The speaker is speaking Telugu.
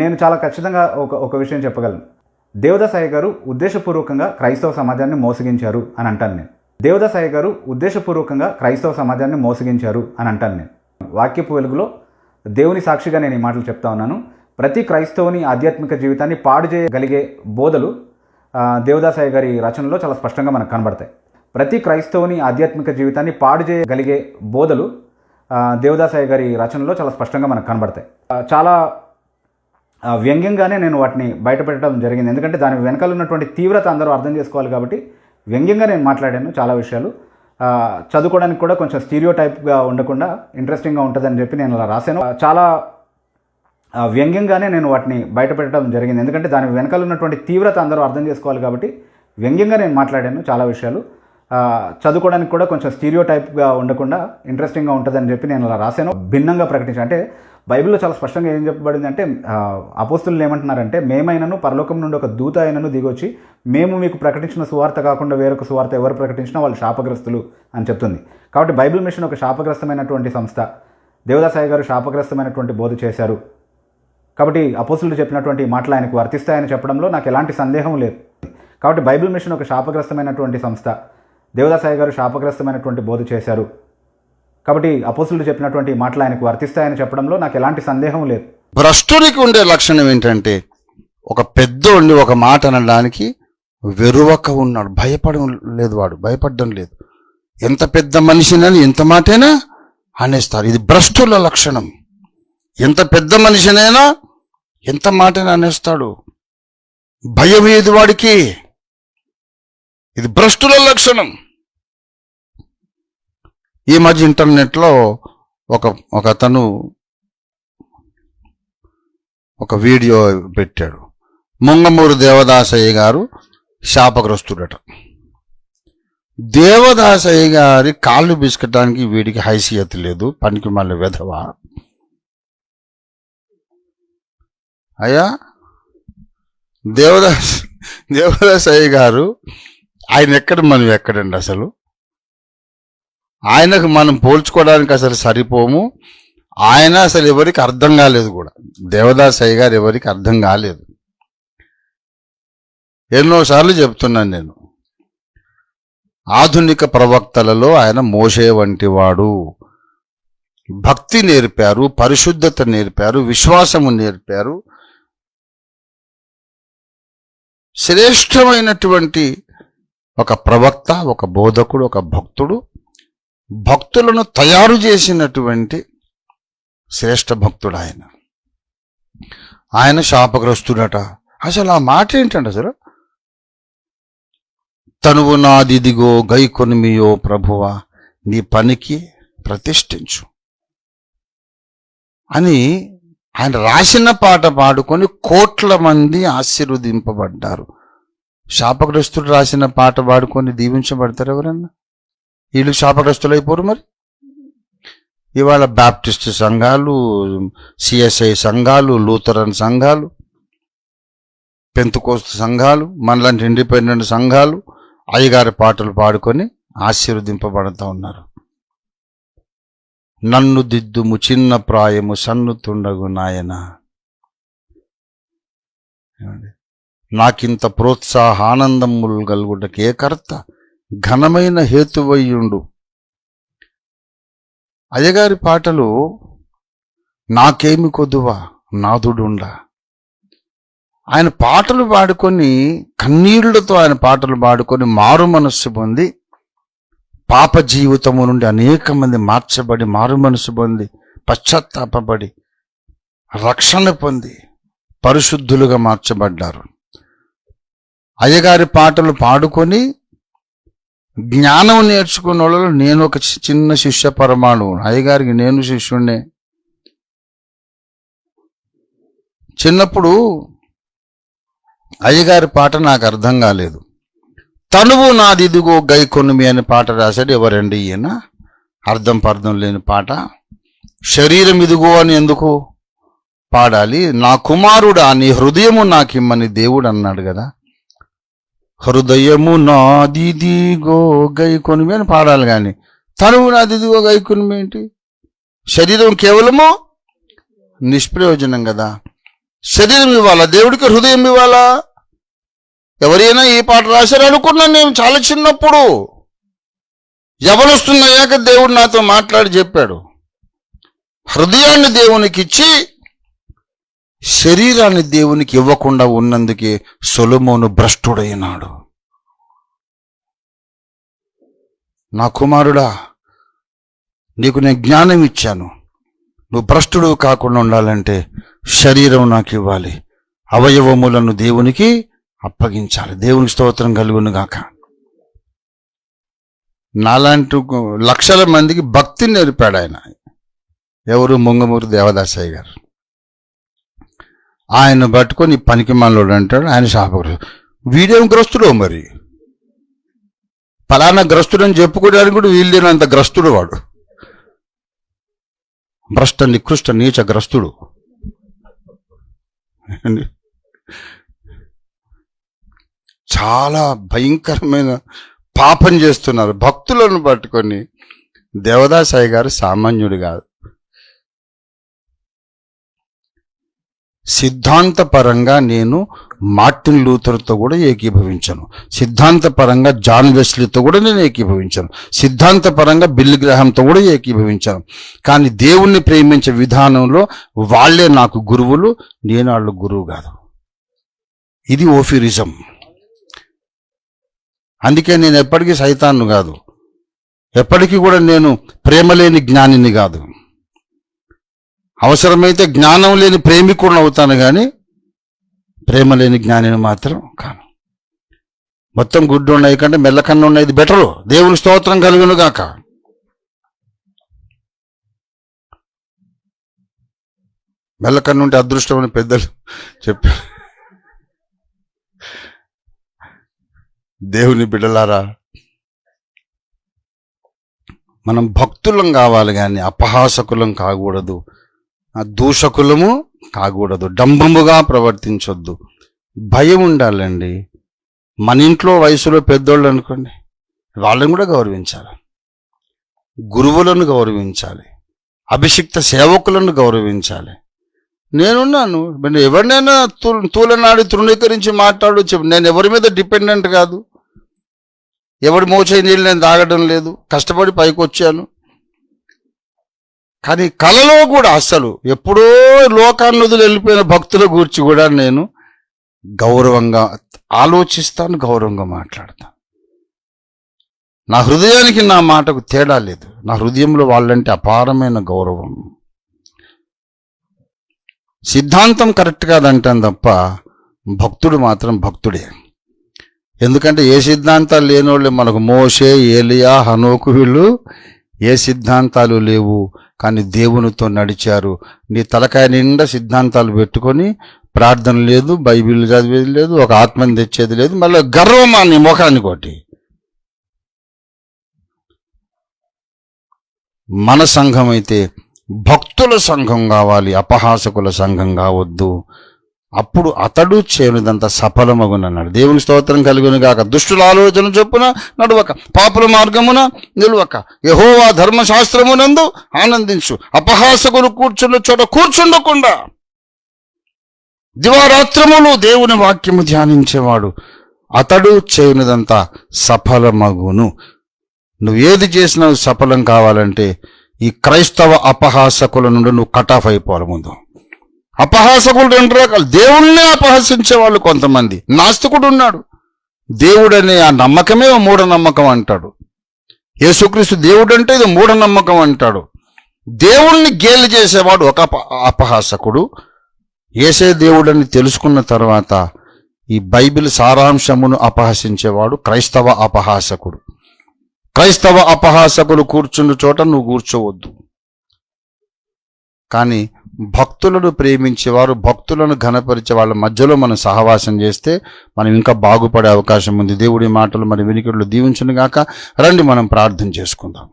నేను చాలా ఖచ్చితంగా ఒక ఒక విషయం చెప్పగలను. దేవదాసాయి గారు ఉద్దేశపూర్వకంగా క్రైస్తవ సమాజాన్ని మోసగించారు అని అంటాను నేను. దేవదాసాయి గారు ఉద్దేశపూర్వకంగా క్రైస్తవ సమాజాన్ని మోసగించారు అని అంటాను నేను. వాక్యపు వెలుగులో దేవుని సాక్షిగా నేను ఈ మాటలు చెప్తా ఉన్నాను. ప్రతి క్రైస్తవుని ఆధ్యాత్మిక జీవితాన్ని పాడు చేయగలిగే బోధలు దేవదాసాయి గారి రచనలో చాలా స్పష్టంగా మనకు కనబడతాయి. ప్రతి క్రైస్తవుని ఆధ్యాత్మిక జీవితాన్ని పాడు చేయగలిగే బోధలు దేవదాసాయి గారి రచనలో చాలా స్పష్టంగా మనకు కనబడతాయి. చాలా వ్యంగ్యంగానే నేను వాటిని బయటపెట్టడం జరిగింది. ఎందుకంటే దాని వెనకాల ఉన్నటువంటి తీవ్రత అందరూ అర్థం చేసుకోవాలి కాబట్టి వ్యంగ్యంగా నేను మాట్లాడాను చాలా విషయాలు. చదువుకోవడానికి కూడా కొంచెం స్టీరియో టైప్గా ఉండకుండా ఇంట్రెస్టింగ్గా ఉంటుందని చెప్పి నేను అలా రాశాను. చాలా వ్యంగ్యంగానే నేను వాటిని బయటపెట్టడం జరిగింది. ఎందుకంటే దాని వెనకాల ఉన్నటువంటి తీవ్రత అందరూ అర్థం చేసుకోవాలి కాబట్టి వ్యంగ్యంగా నేను మాట్లాడాను చాలా విషయాలు. చదువుకోవడానికి కూడా కొంచెం స్టీరియో టైప్గా ఉండకుండా ఇంట్రెస్టింగ్గా ఉంటుందని చెప్పి నేను అలా రాశాను. భిన్నంగా ప్రకటించాను. అంటే బైబిల్లో చాలా స్పష్టంగా ఏం చెప్పబడింది అంటే అపోస్తులు ఏమంటున్నారంటే మేమైనను పరలోకం నుండి ఒక దూత అయినను దిగొచ్చి మేము మీకు ప్రకటించిన సువార్త కాకుండా వేరొక సువార్త ఎవరు ప్రకటించినా వాళ్ళు శాపగ్రస్తులు అని చెప్తుంది. కాబట్టి బైబిల్ మిషన్ ఒక శాపగ్రస్తమైనటువంటి సంస్థ. దేవదాసాయి గారు శాపగ్రస్తమైనటువంటి బోధ చేశారు. కాబట్టి అపోసులు చెప్పినటువంటి మాటలు ఆయనకు వర్తిస్తాయని చెప్పడంలో నాకు ఎలాంటి సందేహం లేదు. కాబట్టి బైబిల్ మిషన్ ఒక శాపగ్రస్తమైనటువంటి సంస్థ. దేవదాసాయి గారు శాపగ్రస్తమైనటువంటి బోధ చేశారు. కాబట్టి అపోసులు చెప్పినటువంటి మాటలు ఆయనకు వర్తిస్తాయని చెప్పడంలో నాకు ఎలాంటి సందేహం లేదు. భ్రష్టుడికి ఉండే లక్షణం ఏంటంటే ఒక పెద్దోడిని ఒక మాట అనడానికి వెరువక ఉన్నాడు. భయపడడం లేదు వాడు. భయపడడం లేదు. ఎంత పెద్ద మనిషినని ఎంత మాటైనా అనేస్తారు. ఇది భ్రష్టుల లక్షణం. ఎంత పెద్ద మనిషినైనా ఎంత మాటైనా అనేస్తాడు. భయం ఏది వాడికి? ఇది భ్రష్టుల లక్షణం. ఈ మధ్య ఇంటర్నెట్లో ఒక ఒక అతను ఒక వీడియో పెట్టాడు. ముంగమూరు దేవదాసయ్య గారు శాపగ్రస్తుడట. దేవదాసయ్య గారి కాళ్ళు బిస్కటానికి వీడికి హైసియత్ లేదు పనికి మళ్ళీ వెధవ. అయ్యా దేవదాస్ దేవదాసయ్య గారు ఆయన ఎక్కడ మనం ఎక్కడండి అసలు? ఆయనకు మనం పోల్చుకోవడానికి అసలు సరిపోము. ఆయన అసలు ఎవరికి అర్థం కాలేదు కూడా. దేవదాస్ గారు ఎవరికి అర్థం కాలేదు. ఎన్నోసార్లు చెప్తున్నాను నేను. ఆధునిక ప్రవక్తలలో ఆయన మోసే వంటి వాడు. భక్తి నేర్పారు పరిశుద్ధత నేర్పారు విశ్వాసము నేర్పారు. శ్రేష్టమైనటువంటి ఒక ప్రవక్త ఒక బోధకుడు ఒక భక్తుడు. భక్తులను తయారు చేసినటువంటి శ్రేష్ఠ భక్తుడు ఆయన ఆయన శాపగ్రస్తుడట. అసలు ఆ మాట ఏంటండి అసలు? తనువు నాదిదిగో గైకొనిమియో ప్రభువా నీ పనికి ప్రతిష్ఠించు. అని ఆయన రాసిన పాట పాడుకొని కోట్ల మంది ఆశీర్వదింపబడ్డారు. శాపగ్రస్తుడు రాసిన పాట పాడుకొని దీవించబడతారు ఎవరన్నా? వీళ్ళు శాపగ్రస్తులు అయిపోరు మరి? ఇవాళ బ్యాప్టిస్ట్ సంఘాలు సిఎస్ఐ సంఘాలు లూథరన్ సంఘాలు పెంతుకోస్తు సంఘాలు మనలాంటి ఇండిపెండెంట్ సంఘాలు అయ్యగారి పాటలు పాడుకొని ఆశీర్వదింపబడుతూ ఉన్నారు. నన్ను దిద్దుము చిన్న ప్రాయము సన్నుతుండగు నాయన. నాకింత ప్రోత్సాహానందములు కలుగుటకే కర్త. ఘనమైన హేతువయ్యుండు. అయ్యగారి పాటలు నాకేమి కొద్దువా నాదుడుండా. ఆయన పాటలు పాడుకొని కన్నీళ్ళతో ఆయన పాటలు పాడుకొని మారు మనస్సు పొంది పాప జీవితము నుండి అనేక మంది మార్చబడి మారు మనసు పొంది పశ్చాత్తాపడి రక్షణ పొంది పరిశుద్ధులుగా మార్చబడ్డారు. అయ్యగారి పాటలు పాడుకొని జ్ఞానం నేర్చుకున్న వాళ్ళలో నేను ఒక చి- చిన్న శిష్య పరమాణు అయ్యగారికి నేను శిష్యుణ్ణే. చిన్నప్పుడు అయ్యగారి పాట నాకు అర్థం కాలేదు. తనువు నాదిదిగో గైకొనుమి అనే పాట రాశాడు ఎవరండి ఈయన? అర్థం పర్థం లేని పాట. శరీరం ఇదిగో అని ఎందుకు పాడాలి? నా కుమారుడా నీ హృదయము నాకిమ్మని దేవుడు అన్నాడు కదా. హృదయము నాదిదిగో గైకొనుమి అని పాడాలి కానీ తనువు నాదిదిగో గైకొనుమి ఏంటి? శరీరం కేవలము నిష్ప్రయోజనం కదా. శరీరం ఇవ్వాలా? దేవుడికి హృదయం ఇవ్వాలా? ఎవరైనా ఈ పాట రాశారు అనుకున్నాను నేను చాలా చిన్నప్పుడు. ఎవరొస్తున్నాయాక దేవుడు నాతో మాట్లాడి చెప్పాడు. హృదయాన్ని దేవునికి ఇచ్చి శరీరాన్ని దేవునికి ఇవ్వకుండా ఉన్నందుకే సొలమోను భ్రష్టుడైనాడు. నా కుమారుడా నీకు నేను జ్ఞానం ఇచ్చాను. నువ్వు భ్రష్టుడు కాకుండా ఉండాలంటే శరీరం నాకు ఇవ్వాలి. అవయవములను దేవునికి అప్పగించాలి. దేవునికి స్తోత్రం కలుగును గాక. నాలాంటి లక్షల మందికి భక్తిని నేర్పాడు ఆయన. ఎవరు ముంగమూరు దేవదాసయ్య గారు? ఆయన పట్టుకొని పనికి మనలోడు అంటాడు ఆయన శాపగ్రస్తుడు వీడేం గ్రస్తుడు మరి? ఫలానా గ్రస్తుడు అని చెప్పుకోవడానికి కూడా వీళ్ళేనంత గ్రస్తుడు వాడు. భ్రష్ట నికృష్ట నీచ గ్రస్తుడు. చాలా భయంకరమైన పాపం చేస్తున్నారు. భక్తులను పట్టుకొని దేవదాసాయి గారు సామాన్యుడు కాదు. సిద్ధాంతపరంగా నేను మార్టిన్ లూథర్తో కూడా ఏకీభవించను. సిద్ధాంతపరంగా జాన్ వెస్లీతో కూడా నేను ఏకీభవించాను. సిద్ధాంతపరంగా బిల్ గ్రహంతో కూడా ఏకీభవించాను. కానీ దేవుణ్ణి ప్రేమించే విధానంలో వాళ్ళే నాకు గురువులు నేను వాళ్ళు గురువు కాదు. ఇది ఓఫిరిజం. అందుకే నేను ఎప్పటికీ సైతాన్ను కాదు. ఎప్పటికీ కూడా నేను ప్రేమ లేని జ్ఞానిని కాదు. అవసరమైతే జ్ఞానం లేని ప్రేమికుడిని అవుతాను కానీ ప్రేమ లేని జ్ఞానిని మాత్రం కాను. మొత్తం గుడ్డు ఉన్నాయి కంటే మెల్లకన్ను ఉన్నది బెటరు. దేవుని స్తోత్రం కలుగును గాక. మెల్లకన్ను ఉంటే అదృష్టం అని పెద్దలు చెప్పారు. దేవుని బిడ్డలారా మనం భక్తులం కావాలి కానీ అపహాసకులం కాకూడదు. దూషకులము కాకూడదు డంబముగా ప్రవర్తించొద్దు. భయం ఉండాలండి. మన ఇంట్లో వయసులో పెద్దోళ్ళు అనుకోండి వాళ్ళని కూడా గౌరవించాలి. గురువులను గౌరవించాలి. అభిషిక్త సేవకులను గౌరవించాలి. నేనున్నాను. ఎవరినైనా తూ తూలనాడి తృణీకరించి మాట్లాడు నేను ఎవరి మీద డిపెండెంట్ కాదు. ఎవడి మోచే నీళ్ళు నేను తాగడం లేదు. కష్టపడి పైకి వచ్చాను కానీ కలలో కూడా అస్సలు. ఎప్పుడో లోకాన్ని వదిలి వెళ్ళిపోయిన భక్తుల గురించి కూడా నేను గౌరవంగా ఆలోచిస్తాను గౌరవంగా మాట్లాడతాను. నా హృదయానికి నా మాటకు తేడా లేదు. నా హృదయంలో వాళ్ళంటే అపారమైన గౌరవం. సిద్ధాంతం కరెక్ట్ కాదంటాను తప్ప భక్తుడు మాత్రం భక్తుడే. ఎందుకంటే ఏ సిద్ధాంతాలు లేనోళ్ళు మనకు మోషే ఏలియా హనోకు వీళ్ళు ఏ సిద్ధాంతాలు లేవు కానీ దేవునితో నడిచారు. నీ తలకాయ నిండా సిద్ధాంతాలు పెట్టుకొని ప్రార్థన లేదు బైబిల్ చదివేది లేదు ఒక ఆత్మని తెచ్చేది లేదు మళ్ళీ గర్వమా నీ ముఖానికి మన సంఘం అయితే భక్తుల సంఘం కావాలి అపహాసకుల సంఘం కావద్దు. అప్పుడు అతడు చేయనిదంత సఫలమగునన్నాడు. దేవుని స్తోత్రం కలుగును గాక. దుష్టుల ఆలోచన చొప్పున నడువక. పాపుల మార్గమున నిలువక. యహోవా ధర్మశాస్త్రమునందు ఆనందించు. అపహాసకులు కూర్చున్న చోట కూర్చుండకుండా. దివారాత్రములు దేవుని వాక్యము ధ్యానించేవాడు. అతడు చేయనిదంతా సఫలమగును. నువ్వు ఏది చేసినా సఫలం కావాలంటే ఈ క్రైస్తవ అపహాసకుల నుండి నువ్వు కట్ ఆఫ్ అయిపోవాలి ముందు. అపహాసకులు రెండు రకాలు దేవుణ్ణే అపహసించే వాళ్ళు కొంతమంది. నాస్తికుడు ఉన్నాడు. దేవుడనే ఆ నమ్మకమే మూఢనమ్మకం అంటాడు. యేసుక్రీస్తు దేవుడు అంటే ఇది మూఢనమ్మకం అంటాడు. దేవుణ్ణి గేలి చేసేవాడు ఒక అపహాసకుడు. ఏసే దేవుడని తెలుసుకున్న తర్వాత ఈ బైబిల్ సారాంశమును అపహసించేవాడు క్రైస్తవ అపహాసకుడు. క్రైస్తవ అపహాసకులు కూర్చున్న చోట నువ్వు కూర్చోవద్దు. కానీ భక్తులను ప్రేమించేవారు భక్తులను ఘనపరిచే వాళ్ళ మధ్యలో మనం సహవాసం చేస్తే మనం ఇంకా బాగుపడే అవకాశం ఉంది. దేవుడి మాటలు మరి వినికిడులు దీవించును గాక రండి మనం ప్రార్థన చేసుకుందాం.